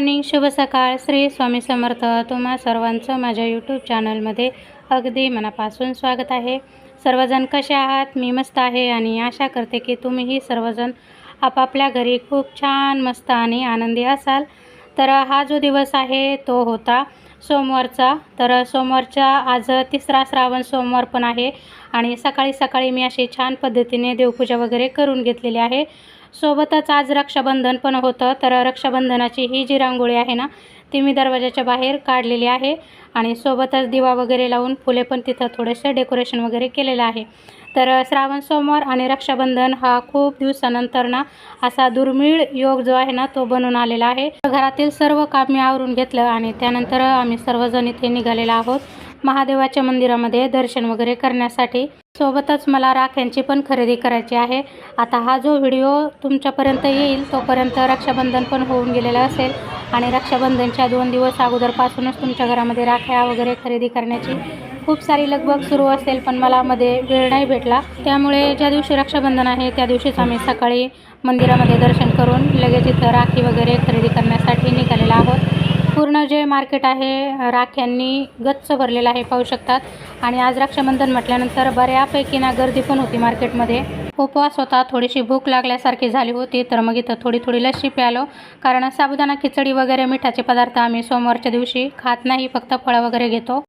Morning शुभ सकाळ. श्री स्वामी समर्थ. तुम्हा सर्वांचं माझ्या यूट्यूब चॅनलमध्ये अगदी मनापासून स्वागत आहे. सर्वजण कसे आहात? मी मस्त आहे आणि आशा करते की तुम्हीही सर्वजण आपापल्या घरी खूप छान मस्त आणि आनंदी असाल. तर हा जो दिवस आहे तो होता सोमवारचा. तर सोमवारचा आज तिसरा श्रावण सोमवार पण आहे आणि सकाळी सकाळी मी अशी छान पद्धतीने देवपूजा वगैरे करून घेतलेली आहे. सोबतच आज रक्षाबंधन पण होतं तर रक्षाबंधनाची ही जी रांगोळी आहे ना ती मी दरवाजाच्या बाहेर काढलेली आहे. आणि सोबतच दिवा वगैरे लावून फुले पण तिथं थोडेसे डेकोरेशन वगैरे केलेलं आहे. तर श्रावण सोमवार आणि रक्षाबंधन हा खूप दिवसानंतर ना असा दुर्मिळ योग जो आहे ना तो बनून आलेला आहे. घरातील सर्व काम मी आवरून घेतलं आणि त्यानंतर आम्ही सर्वजण इथे निघालेलो आहोत. महादेवाच्या मंदिरामध्ये दर्शन वगैरे करण्यासाठी. सोबतच मला राख्यांची पण खरेदी करायची आहे. आता हा जो व्हिडिओ तुमच्यापर्यंत येईल तोपर्यंत रक्षाबंधन पण होऊन गेलेलं असेल. आणि रक्षाबंधनच्या दोन दिवस अगोदरपासूनच तुमच्या घरामध्ये राख्या वगैरे खरेदी करण्याची खूप सारी लगबग सुरू असेल पण मला मध्ये वेळ नाही भेटला. त्यामुळे ज्या दिवशी रक्षाबंधन आहे त्या दिवशीच आम्ही सकाळी मंदिरामध्ये दर्शन करून लगेच इथं राखी वगैरे खरेदी करण्यासाठी निघालेलो आहोत. पूर्ण जे मार्केट आहे राख्यांनी गच्च भरलेलं आहे पाहू शकतात. आणि आज रक्षाबंधन म्हटल्यानंतर बऱ्यापैकी ना गर्दी पण होती मार्केटमध्ये. उपवास होता थोडीशी भूक लागल्यासारखी झाली होती तर मग इथं थोडी थोडी लस्सी प्यालो. कारण साबुदाणा खिचडी वगैरे मिठाचे पदार्थ आम्ही सोमवारच्या दिवशी खात नाही फक्त फळं वगैरे घेतो.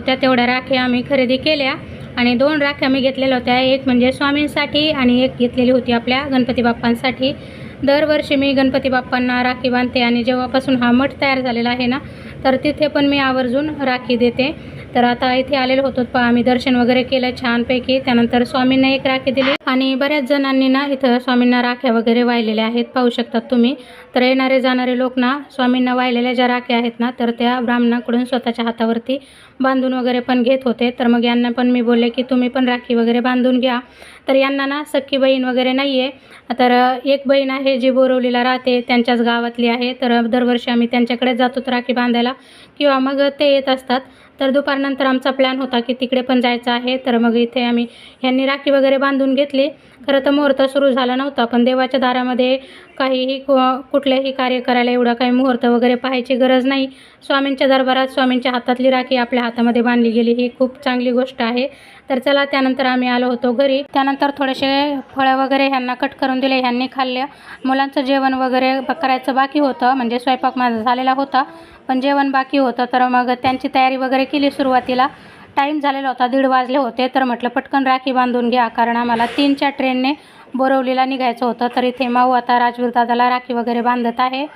होत्या तेवढ्या राखी आम्ही खरेदी केल्या. आणि दोन राख्या मी घेतलेल्या होत्या. एक म्हणजे स्वामींसाठी आणि एक घेतलेली होती आपल्या गणपती बाप्पांसाठी. दरवर्षी मी गणपती बाप्पांना राखी बांधते आणि जेव्हापासून हा मठ तयार झालेला आहे ना तर तिथे पण मी आवर्जून राखी देते. तर आता इथे आलेलो होतो पहा आम्ही दर्शन वगैरे केलं छानपैकी. त्यानंतर स्वामींना एक राखी दिली. आणि बऱ्याच जणांनी ना इथं स्वामींना राख्या वगैरे वाहिलेल्या आहेत पाहू शकतात तुम्ही. तर येणारे जाणारे लोक ना स्वामींना वाहिलेल्या ज्या राख्या आहेत ना तर त्या ब्राह्मणाकडून स्वतःच्या हातावरती बांधून वगैरे पण घेत होते. तर मग यांना पण मी बोलले की तुम्ही पण राखी वगैरे बांधून घ्या. तर यांना ना सख्खी बहीण वगैरे नाही आहे तर एक बहीण आहे जी बोरवलीला राहते त्यांच्याच गावातली आहे. तर दरवर्षी आम्ही त्यांच्याकडे जातो राखी बांधायला. किंवा मग ते येत असतात. तर दुपारनंतर आमचा प्लॅन होता की तिकडे पण जायचं आहे. तर मग इथे आम्ही ह्यांनी राखी वगैरे बांधून घेतली. खरं तर मुहूर्त सुरू झाला नव्हता. पण देवाच्या दारामध्ये काहीही कु- कुठलेही कार्य करायला एवढा काही मुहूर्त वगैरे पाहायची गरज नाही. स्वामींच्या दरबारात स्वामींच्या हातातली राखी आपल्या हातामध्ये बांधली गेली. ही खूप चांगली गोष्ट आहे. तर चला त्यानंतर आम्ही आलो होतो घरी. त्यानंतर थोडेसे फळं वगैरे ह्यांना कट करून दिले ह्यांनी खाल्ल्या. मुलांचं जेवण वगैरे करायचं बाकी होतं म्हणजे स्वयंपाक माझा झालेला होता. पण जेवण बाकी होतं तर मग त्यांची तयारी वगैरे केली सुरुवातीला. टाईम झालेला होता दीड वाजले होते तर म्हटलं पटकन राखी बांधून घ्या कारण आम्हाला तीनच्या ट्रेनने बोरवलीला निघायचं होतं. तर इथे माऊ आता राजवीर दादाला राखी वगैरे बांधत आहे.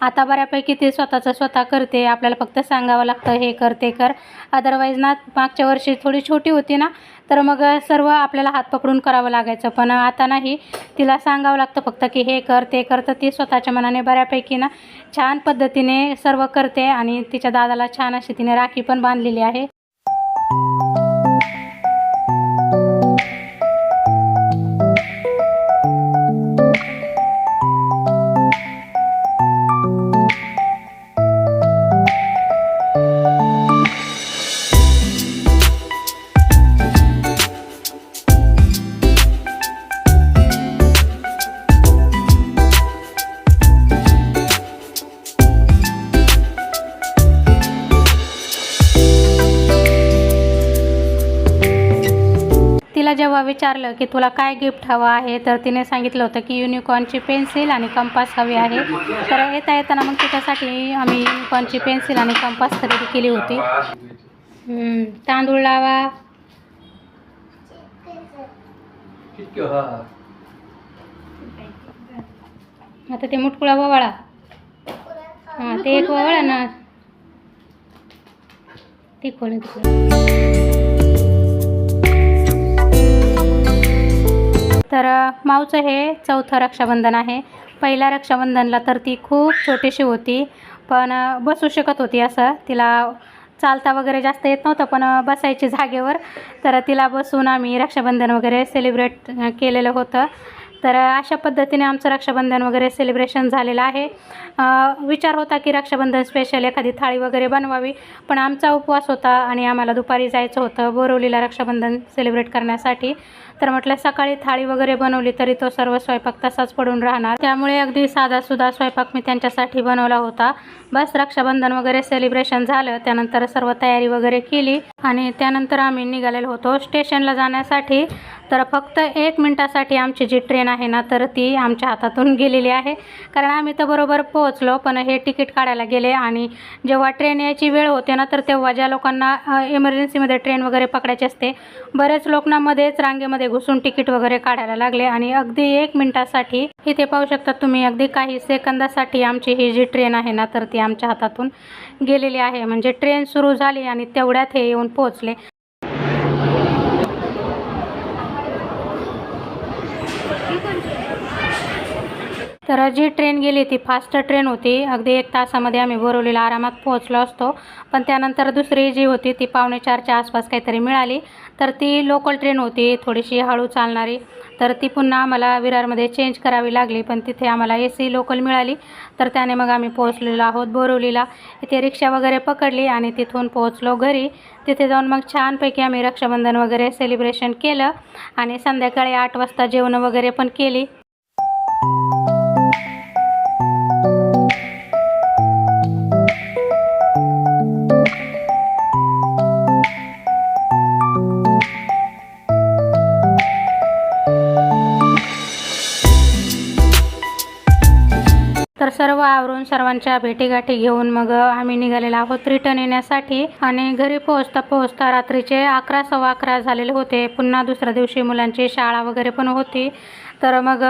आता बऱ्यापैकी ते स्वतःचं स्वतः करते. आपल्याला फक्त सांगावं लागतं हे कर ते कर. अदरवाईज ना मागच्या वर्षी थोडी छोटी होती ना तर मग सर्व आपल्याला हात पकडून करावं लागायचं. पण आता नाही. तिला सांगावं लागतं फक्त की हे कर ते कर. तर ती स्वतःच्या मनाने बऱ्यापैकी ना छान पद्धतीने सर्व करते आणि तिच्या दादाला छान अशी तिने राखी पण बांधलेली आहे. विचारलं की तुला काय गिफ्ट हवं आहे? तर तिने सांगितलं होतं की युनिकॉर्नची पेन्सिल आणि कंपास हवी आहे. तर येता येताना मग तिच्यासाठी आम्ही युनिकॉर्नची पेन्सिल आणि कंपास खरेदी केली होती. तांदूळ लावा. आता ते मुटकुळा ववाळा. हां ते एक ववाळा ना. ते खोल तर माऊचं हे चौथं रक्षाबंधन आहे. पहिल्या रक्षाबंधनला तर ती खूप छोटीशी होती पण बसू शकत होती असं. तिला चालता वगैरे जास्त येत नव्हतं पण बसायची जागेवर. तर तिला बसून आम्ही रक्षाबंधन वगैरे सेलिब्रेट केलेलं होतं. तर अशा पद्धतीने आमचं रक्षाबंधन वगैरे सेलिब्रेशन झालेलं आहे. विचार होता की रक्षाबंधन स्पेशल एखादी थाळी वगैरे बनवावी पण आमचा उपवास होता आणि आम्हाला दुपारी जायचं होतं बोरवलीला रक्षाबंधन सेलिब्रेट करण्यासाठी. तर म्हटलं सकाळी थाळी वगैरे बनवली तरी तो सर्व स्वयंपाक तसाच पडून राहणार. त्यामुळे अगदी साधासुद्धा स्वयंपाक मी त्यांच्यासाठी बनवला होता. बस रक्षाबंधन वगैरे सेलिब्रेशन झालं. त्यानंतर सर्व तयारी वगैरे केली आणि त्यानंतर आम्ही निघालेलो होतो स्टेशनला जाण्यासाठी. तर फक्त एक मिनटासाठी आमची जी ट्रेन आहे ना तर ती आमच्या हातातून गेलेली आहे. कारण आम्ही तर बरोबर पोहोचलो पण हे तिकीट काढायला गेले आणि जेव्हा ट्रेन यायची वेळ होते ना तर तेव्हा ज्या लोकांना इमर्जन्सीमध्ये ट्रेन वगैरे पकडायची असते बरेच लोकांमध्येच रांगेमध्ये घुसून तिकीट वगैरे काढायला लागले आणि अगदी एक मिनटासाठी इथे पाहू शकता तुम्ही अगदी काही सेकंदासाठी आमची ही जी ट्रेन आहे ना तर ती आमच्या हातातून गेलेली आहे. म्हणजे ट्रेन सुरू झाली आणि तेवढ्यात हे येऊन पोहोचले. तर जी ट्रेन गेली ती फास्ट ट्रेन होती. अगदी एक तासामध्ये आम्ही बोरवलीला आरामात पोहोचलो असतो. पण त्यानंतर दुसरी जी होती ती पावणे चारच्या आसपास काहीतरी मिळाली. तर ती लोकल ट्रेन होती थोडीशी हळू चालणारी. तर ती पुन्हा आम्हाला विरारमध्ये चेंज करावी लागली पण तिथे आम्हाला ए सी लोकल मिळाली. तर त्याने मग आम्ही पोहोचलेलो आहोत बोरवलीला इथे रिक्षा वगैरे पकडली आणि तिथून पोहोचलो घरी. तिथे जाऊन मग छानपैकी आम्ही रक्षाबंधन वगैरे सेलिब्रेशन केलं. आणि संध्याकाळी आठ वाजता जेवणं वगैरे पण केली. pasar आवरून सर्वांच्या भेटीगाठी घेऊन मग आम्ही निघालेलो आहोत. रिटर्न येण्यासाठी आणि घरी पोहोचता पोहोचता रात्रीचे अकरा सव्वा अकरा झालेले होते. पुन्हा दुसऱ्या दिवशी मुलांची शाळा वगैरे पण होती. तर मग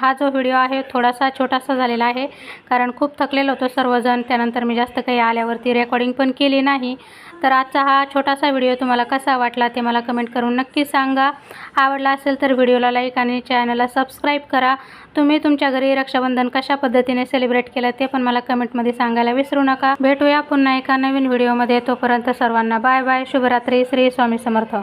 हा जो व्हिडिओ आहे थोडासा छोटासा झालेला आहे. कारण खूप थकलेलो होतो सर्वजण. त्यानंतर मी जास्त काही आल्यावरती रेकॉर्डिंग पण केली नाही. तर आजचा हा छोटासा व्हिडिओ तुम्हाला कसा वाटला ते मला कमेंट करून नक्की सांगा. आवडला असेल तर व्हिडिओला लाईक आणि चॅनलला सबस्क्राईब करा. तुम्ही तुमच्या घरी रक्षाबंधन कशा पद्धतीने सेलिब्रेट केलं ते पण मला कमेंटमध्ये सांगायला विसरू नका. भेटूया पुन्हा एका नवीन व्हिडिओमध्ये. तोपर्यंत सर्वांना बाय बाय. शुभरात्री. श्री स्वामी समर्थ.